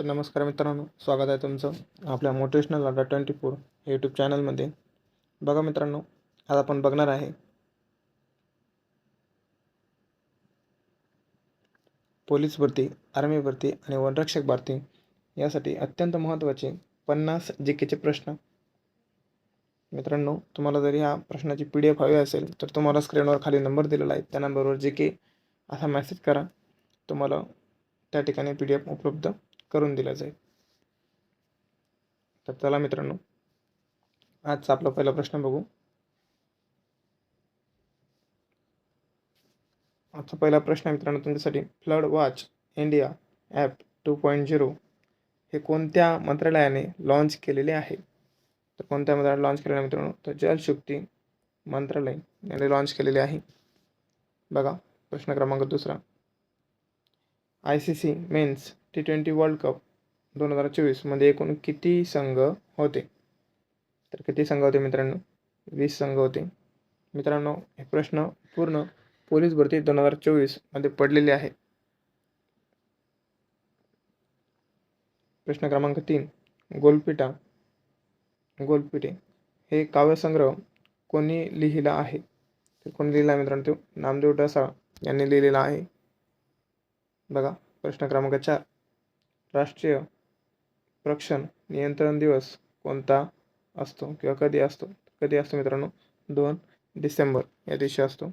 तर नमस्कार मित्रांनो स्वागत आहे तुमचं आपल्या मोटिवेशनल अड्डा ट्वेंटी फोर यूट्यूब चॅनलमध्ये बघा मित्रांनो आज आपण बघणार आहे पोलीस भरती आर्मी भरती आणि वनरक्षक भरती यासाठी अत्यंत महत्त्वाचे पन्नास जे केचे प्रश्न. मित्रांनो तुम्हाला जर ह्या प्रश्नाची पी डी एफ हवी असेल तर तुम्हाला स्क्रीनवर खाली नंबर दिलेला आहे. त्या नंबरवर जे के असा मेसेज करा. तुम्हाला त्या ठिकाणी पी डी एफ उपलब्ध करून दिला जाईल. तर चला मित्रांनो आजचा आपला पहिला प्रश्न बघू. आजचा पहिला प्रश्न आहे मित्रांनो तुमच्यासाठी. Flood Watch India app two point zero हे कोणत्या मंत्रालयाने लॉन्च केलेले आहे? तर कोणत्या मंत्रालयाने लॉन्च केलेलं आहे मित्रांनो? तर जलशक्ती मंत्रालय याने लॉन्च केलेले आहे. बघा प्रश्न क्रमांक दुसरा. I C C men's T twenty World Cup दोन हजार चोवीसमध्ये एकूण किती संघ होते? तर किती संघ होते मित्रांनो? वीस संघ होते. मित्रांनो हे प्रश्न पूर्ण पोलीस भरती दोन हजार चोवीसमध्ये पडलेले आहे प्रश्न क्रमांक तीन गोलपिटा. गोलपिटे हे काव्यसंग्रह कोणी लिहिला आहे? तर कोणी लिहिला आहे मित्रांनो तो नामदेव डसाळ यांनी लिहिलेला आहे. बघा प्रश्न क्रमांक चार. राष्ट्रीय प्रक्षण नियंत्रण दिवस कोणता असतो किंवा कधी असतो? कधी असतो मित्रांनो? दोन डिसेंबर या दिवशी असतो.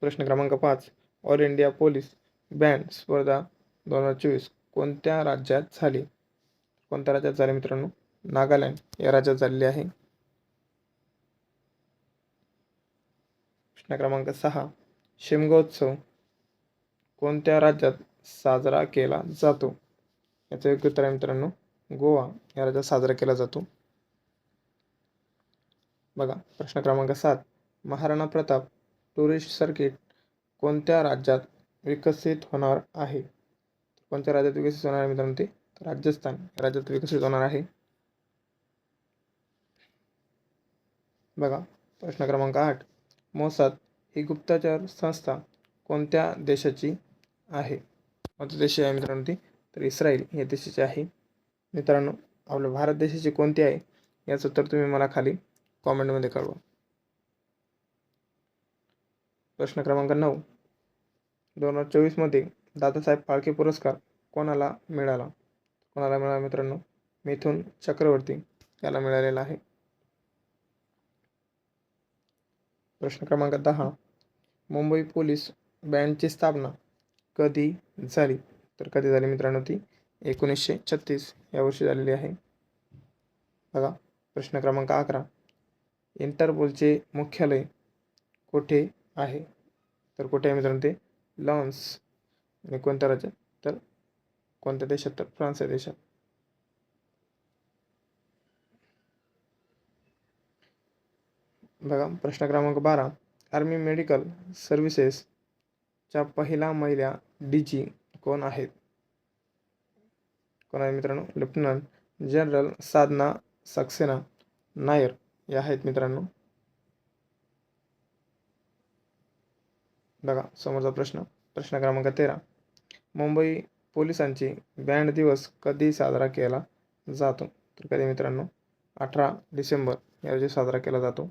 प्रश्न क्रमांक पाच. ऑल इंडिया पोलीस बँड स्पर्धा दोन हजार चोवीस कोणत्या राज्यात झाली? कोणत्या राज्यात झाली मित्रांनो? नागालँड या राज्यात झालेली आहे. प्रश्न क्रमांक सहा. शिमगोत्सव कोणत्या राज्यात साजरा केला जातो. याचं योग्य उत्तर आहे मित्रांनो गोवा या राज्यात साजरा केला जातो. बघा प्रश्न क्रमांक सात. महाराणा प्रताप टुरिस्ट सर्किट कोणत्या राज्यात विकसित होणार आहे? कोणत्या राज्यात विकसित होणार आहे मित्रांनो ते? राजस्थान या राज्यात विकसित होणार आहे. बघा प्रश्न क्रमांक आठ. मोसाद ही गुप्तचर संस्था कोणत्या देशाची आहे? कोणत्या देश आहे मित्रांनो ती. तर इस्रायल या देशाची आहे. मित्रांनो आपल्या भारत देशाची कोणती आहे? याचं उत्तर तुम्ही मला खाली कॉमेंटमध्ये कळवा. प्रश्न क्रमांक नऊ. दोन हजार चोवीसमध्ये दादासाहेब फाळके पुरस्कार कोणाला मिळाला? कोणाला मिळाला मित्रांनो? मिथुन चक्रवर्ती याला मिळालेला आहे. प्रश्न क्रमांक दहा. मुंबई पोलीस बँडची स्थापना कधी झाली. तर कधी झाली मित्रांनो ती? एकोणीसशे छत्तीस या वर्षी झालेली आहे. बघा प्रश्न क्रमांक अकरा. इंटरपोलचे मुख्यालय कुठे आहे? तर कुठे आहे मित्रांनो ते? लॉन्स. आणि कोणत्या राज्यात? तर कोणत्या देशात? तर फ्रान्स या देशात. बघा प्रश्न क्रमांक बारा. आर्मी मेडिकल च्या पहिल्या महिला डी जी कोण आहेत? कोण आहे मित्रांनो? लेफ्टनंट जनरल साधना सक्सेना नायर या आहेत मित्रांनो. बघा समोरचा प्रश्न. प्रश्न क्रमांक तेरा. मुंबई पोलिसांची बँड दिवस कधी साजरा केला जातो? तर कधी मित्रांनो? अठरा डिसेंबर या रोजी साजरा केला जातो.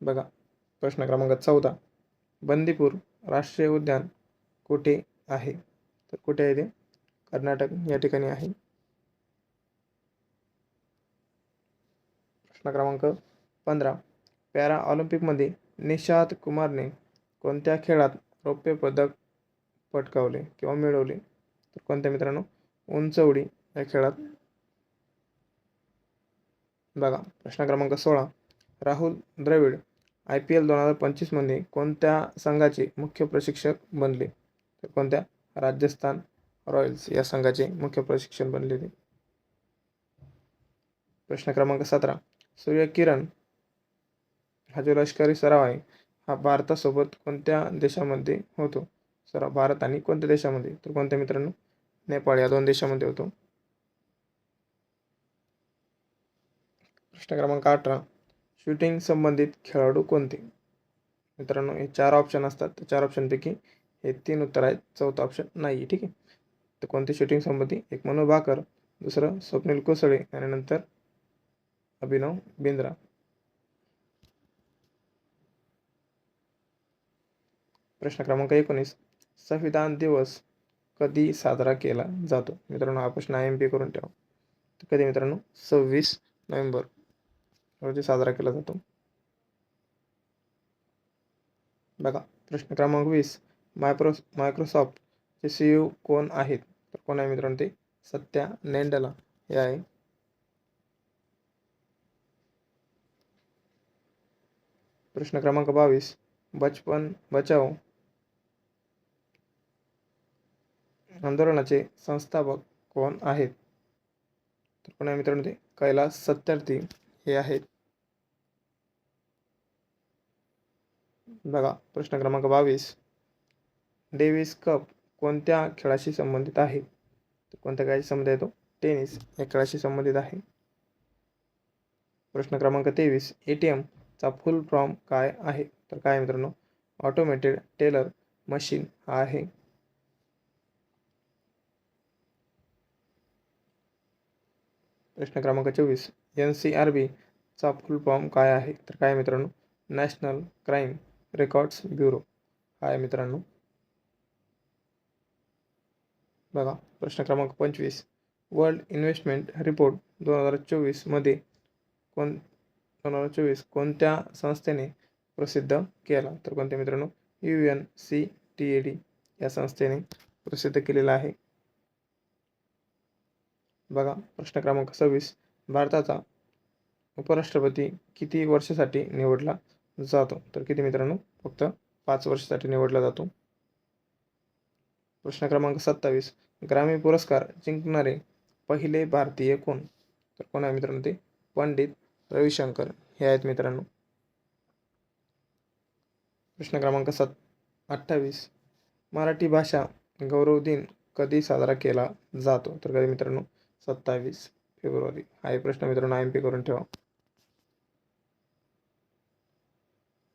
बघा प्रश्न क्रमांक चौदा. बंदीपूर राष्ट्रीय उद्यान कुठे आहे? तर कुठे आहे ते? कर्नाटक या ठिकाणी आहे. प्रश्न क्रमांक पंधरा. पॅरा ऑलिम्पिकमध्ये निशाद कुमारने कोणत्या खेळात रौप्य पदक पटकावले किंवा मिळवले? तर कोणत्या मित्रांनो? उंच उडी या खेळात. बघा प्रश्न क्रमांक सोळा. Rahul Dravid I P L दोन हजार पंचवीसमध्ये कोणत्या संघाचे मुख्य प्रशिक्षक बनले? तर कोणत्या? राजस्थान रॉयल्स या संघाचे मुख्य प्रशिक्षक बनलेले प्रश्न क्रमांक सतरा. सूर्य किरण हा जो लष्करी सराव आहे. हा भारतासोबत कोणत्या देशामध्ये होतो? सराव भारत आणि कोणत्या देशामध्ये? तर कोणत्या मित्रांनो? नेपाळ या दोन देशामध्ये होतो. प्रश्न क्रमांक अठरा. शूटिंग संबंधित खेळाडू कोणते? मित्रांनो हे चार ऑप्शन असतात. तर चार ऑप्शनपैकी हे तीन उत्तर आहेत. चौथा ऑप्शन नाही आहे ठीक आहे? तर कोणती शूटिंग संबंधी? एक मनोज भाकर दुसरं स्वप्नील कोसळे आणि नंतर अभिनव बिंद्रा. प्रश्न क्रमांक एकोणीस. संविधान दिवस कधी साजरा केला जातो? मित्रांनो हा प्रश्न आय एम पी करून ठेवा. तर कधी मित्रांनो? सव्वीस नोव्हेंबर. रोजी साजरा केला जातो. बघा प्रश्न क्रमांक वीस. मायक्रो मायक्रोसॉफ्टचे सी यू कोण आहेत? तर कोण आहे मित्रांनो ते? सत्या नेंडला. हे आहे. प्रश्न क्रमांक बावीस. बचपन बचाओ. आंदोलनाचे संस्थापक कोण आहेत? तर कोण आहे मित्रांनो ते? कैलास सत्यार्थी. हे आहेत. बघा प्रश्न क्रमांक बावीस. डेव्हिस कप कोणत्या खेळाशी संबंधित आहे? तर कोणत्या खेळाशी संबंधित येतो टेनिस या खेळाशी संबंधित आहे. प्रश्न क्रमांक तेवीस. ए टी एमचा फुल फॉर्म काय आहे? तर काय मित्रांनो? ऑटोमेटेड टेलर मशीन हा आहे. प्रश्न क्रमांक चोवीस. एन सी आर बीचा फुल फॉर्म काय आहे? तर काय मित्रांनो? National Crime Records Bureau. काय मित्रांनो? बघा प्रश्न क्रमांक पंचवीस. वर्ल्ड इन्व्हेस्टमेंट रिपोर्ट दोन हजार चोवीसमध्ये कोण दोन हजार चोवीस कोणत्या संस्थेने प्रसिद्ध केला? तर कोणत्या मित्रांनो? U N C T A D या संस्थेने प्रसिद्ध केलेला आहे. बघा प्रश्न क्रमांक सव्वीस. भारताचा उपराष्ट्रपती किती वर्षासाठी निवडला जातो? तर किती मित्रांनो? फक्त पाच वर्षासाठी निवडला जातो. प्रश्न क्रमांक सत्तावीस. ग्रामी पुरस्कार जिंकणारे पहिले भारतीय कोण? तर कोण आहे मित्रांनो ते? पंडित रविशंकर. हे आहेत मित्रांनो. प्रश्न क्रमांक सत अठ्ठावीस. मराठी भाषा गौरव दिन कधी साजरा केला जातो? तर कधी मित्रांनो? सत्तावीस. फेब्रुवारी. हा प्रश्न मित्रांनो आय एम पी करून ठेवा.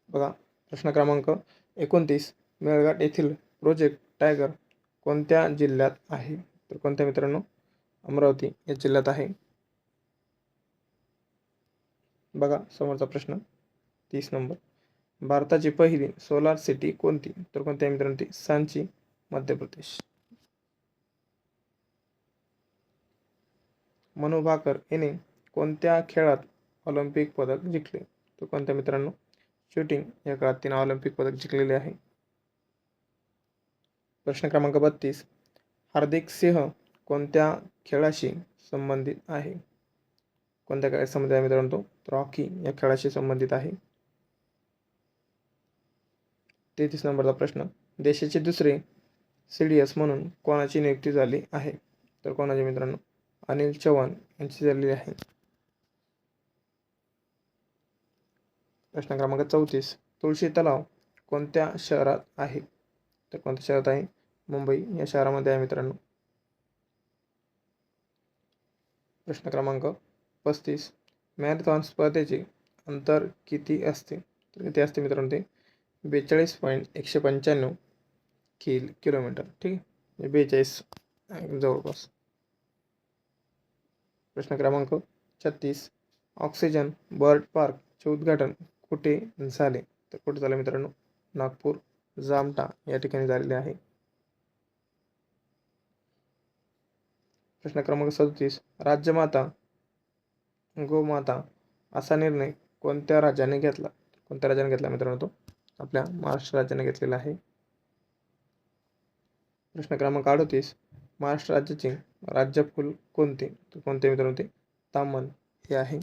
बघा प्रश्न क्रमांक एकोणतीस. मेळघाट येथील प्रोजेक्ट टायगर कोणत्या जिल्ह्यात आहे? तर कोणत्या मित्रांनो? अमरावती या जिल्ह्यात आहे. बघा समोरचा प्रश्न. तीस नंबर. भारताची पहिली सोलार सिटी कोणती? तर कोणत्या मित्रांनो ती? सांची मध्य प्रदेश. मनु भाकर याने कोणत्या खेळात ऑलिम्पिक पदक जिंकले? तर कोणत्या मित्रांनो? शूटिंग या काळात तिने ऑलिम्पिक पदक जिंकलेले आहे. प्रश्न क्रमांक बत्तीस. हार्दिक सिंह कोणत्या खेळाशी संबंधित आहे? कोणत्या खेळाशी संबंधित आहे मित्रांनो? तो तर हॉकी या खेळाशी संबंधित आहे. तेहतीस नंबरचा प्रश्न. देशाचे दुसरे सी डी एस म्हणून कोणाची नियुक्ती झाली आहे? तर कोणाची मित्रांनो? अनिल चव्हाण यांची झालेली आहे. प्रश्न क्रमांक चौतीस. तुळशी तलाव कोणत्या शहरात आहे? तर कोणत्या शहरात आहे? मुंबई. या शहरामध्ये आहे मित्रांनो. प्रश्न क्रमांक पस्तीस. मॅरेथॉन स्पर्धेचे अंतर किती असते? तर किती असते मित्रांनो ते? बेचाळीस पॉईंट एकशे पंच्याण्णव किल किलोमीटर. ठीक आहे? म्हणजे बेचाळीस जवळपास. प्रश्न क्रमांक छत्तीस. ऑक्सिजन बर्ड पार्कचे उद्घाटन कुठे झाले? तर कुठे झाले मित्रांनो? नागपूर जामटा या ठिकाणी झालेले आहे. प्रश्न क्रमांक सदतीस. राज्यमाता गोमाता असा निर्णय कोणत्या राज्याने घेतला? कोणत्या राज्याने घेतला मित्रांनो तो? आपल्या महाराष्ट्र राज्याने घेतलेला आहे. प्रश्न क्रमांक अडतीस. महाराष्ट्र राज्याची राज्यफूल कोणते? तर कोणते मित्रांनो ते? तामन हे आहे.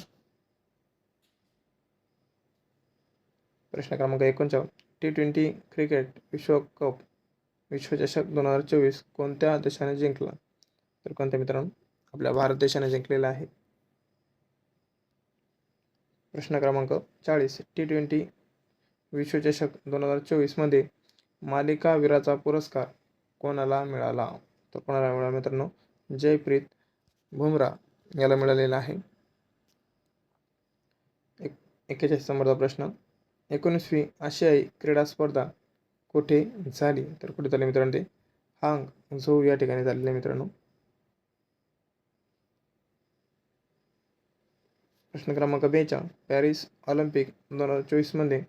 प्रश्न क्रमांक एकोणचावन्न. टी ट्वेंटी क्रिकेट विश्वकप विश्वचषक दोन हजार चोवीस कोणत्या देशाने जिंकला? तर कोणत्या मित्रांनो? आपल्या भारत देशाने जिंकलेला आहे. प्रश्न क्रमांक चाळीस. टी ट्वेंटी विश्वचषक दोन हजार चोवीसमध्ये मालिकावीराचा पुरस्कार कोणाला मिळाला? तर कोणाला मिळाला मित्रांनो? जयप्रीत बुमराह याला मिळालेला आहे. एक एक्केचाळीस नंबरचा प्रश्न. एकोणीसवी आशियाई क्रीडा स्पर्धा कुठे झाली? तर कुठे झाली मित्रांनो ते? हांग झो या ठिकाणी झालेले मित्रांनो. प्रश्न क्रमांक बेचा पॅरिस ऑलिम्पिक दोन हजार चोवीसमध्ये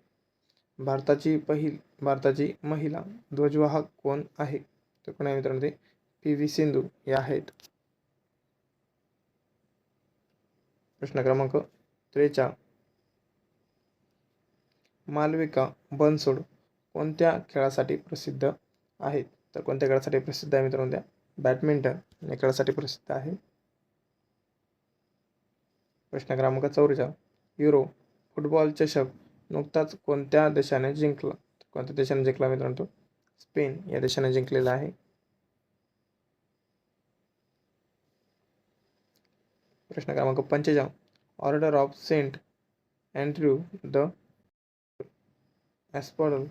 भारताची पहिल भारताची महिला ध्वजवाहक कोण आहे? तर कोण आहे मित्रांनो ते? पी व्ही सिंधू या आहेत. प्रश्न क्रमांक त्रेचा मालविका बनसोड कोणत्या खेळासाठी प्रसिद्ध आहेत? तर कोणत्या खेळासाठी प्रसिद्ध आहे मित्रांनो? त्या बॅडमिंटन या खेळासाठी प्रसिद्ध आहे. प्रश्न क्रमांक चौरीचा युरो फुटबॉल चषक नुकताच कोणत्या देशाने जिंकला? कोणत्या देशाने जिंकला मित्रांनो स्पेन या देशाने जिंकलेला आहे. प्रश्न क्रमांक पंचेचाळ Order of Saint Andrew the Apostle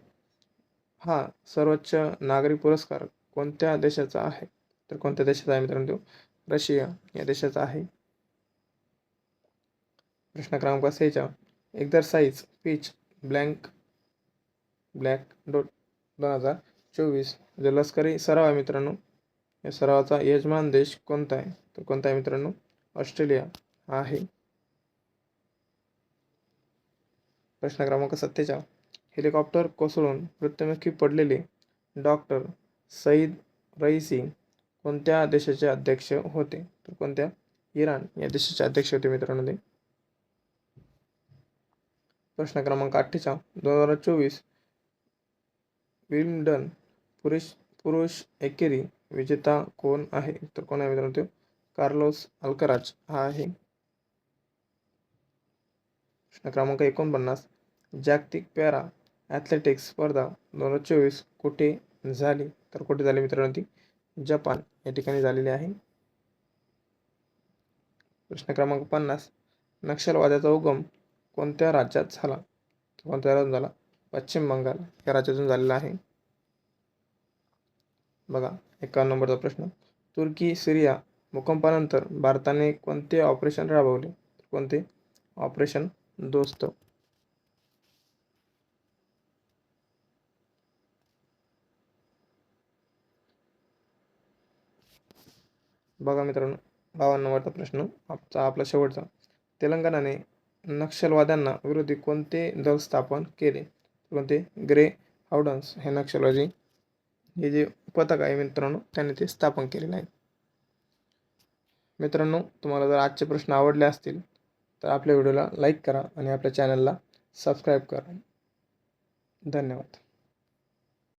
हा सर्वोच्च नागरी पुरस्कार कोणत्या देशाचा आहे? तर कोणत्या देशाचा आहे मित्रांनो? रशिया या देशाचा आहे. प्रश्न क्रमांक सेहेचाळ एक्झरसाइज पिच ब्लँक ब्लॅक डो दोन हजार चोवीस. जो लष्करी सराव आहे मित्रांनो या सरावाचा यजमान देश कोणता आहे? तर कोणता आहे मित्रांनो? ऑस्ट्रेलिया आहे. प्रश्न क्रमांक सत्तेचाळ हेलिकॉप्टर कोसळून मृत्युमुखी पडलेले डॉक्टर सईद रईसी कोणत्या देशाचे अध्यक्ष होते? तर कोणत्या? इराण या देशाचे अध्यक्ष होते मित्रांनो. ते प्रश्न क्रमांक अठ्ठेचाळ दोन हजार चोवीस विल्डन पुरुष पुरुष एकेरी विजेता कोण आहे? तर कोण आहे मित्रांनो तो? कार्लोस अल्कराज हा आहे. प्रश्न क्रमांक एकोणपन्नास. जागतिक पॅरा ॲथलेटिक्स स्पर्धा दोन हजार चोवीस कुठे झाली? तर कुठे झाली मित्रांनो ती? जपान या ठिकाणी झालेली आहे. प्रश्न क्रमांक पन्नास. नक्षलवादाचा उगम कोणत्या राज्यात झाला? कोणत्या राज्यात झाला? पश्चिम बंगाल या राज्यातून झालेला आहे. बघा एकावन्न नंबरचा प्रश्न. तुर्की सिरिया भूकंपानंतर भारताने कोणते ऑपरेशन राबवले? कोणते? ऑपरेशन दोस्त. बघा मित्रांनो बावन्न नंबरचा प्रश्न आपचा आपला शेवटचा. तेलंगणाने नक्षलवाद्यांना विरोधी कोणते दल स्थापन केले? कोणते? ग्रे हावडन्स हे नक्षलवादी हे जे पथक आहे मित्रांनो त्यांनी ते स्थापन केलेलं आहे. मित्रांनो तुम्हाला जर आजचे प्रश्न आवडले असतील तर आपल्या व्हिडिओला लाईक करा आणि आपल्या चॅनलला सबस्क्राईब करा. धन्यवाद.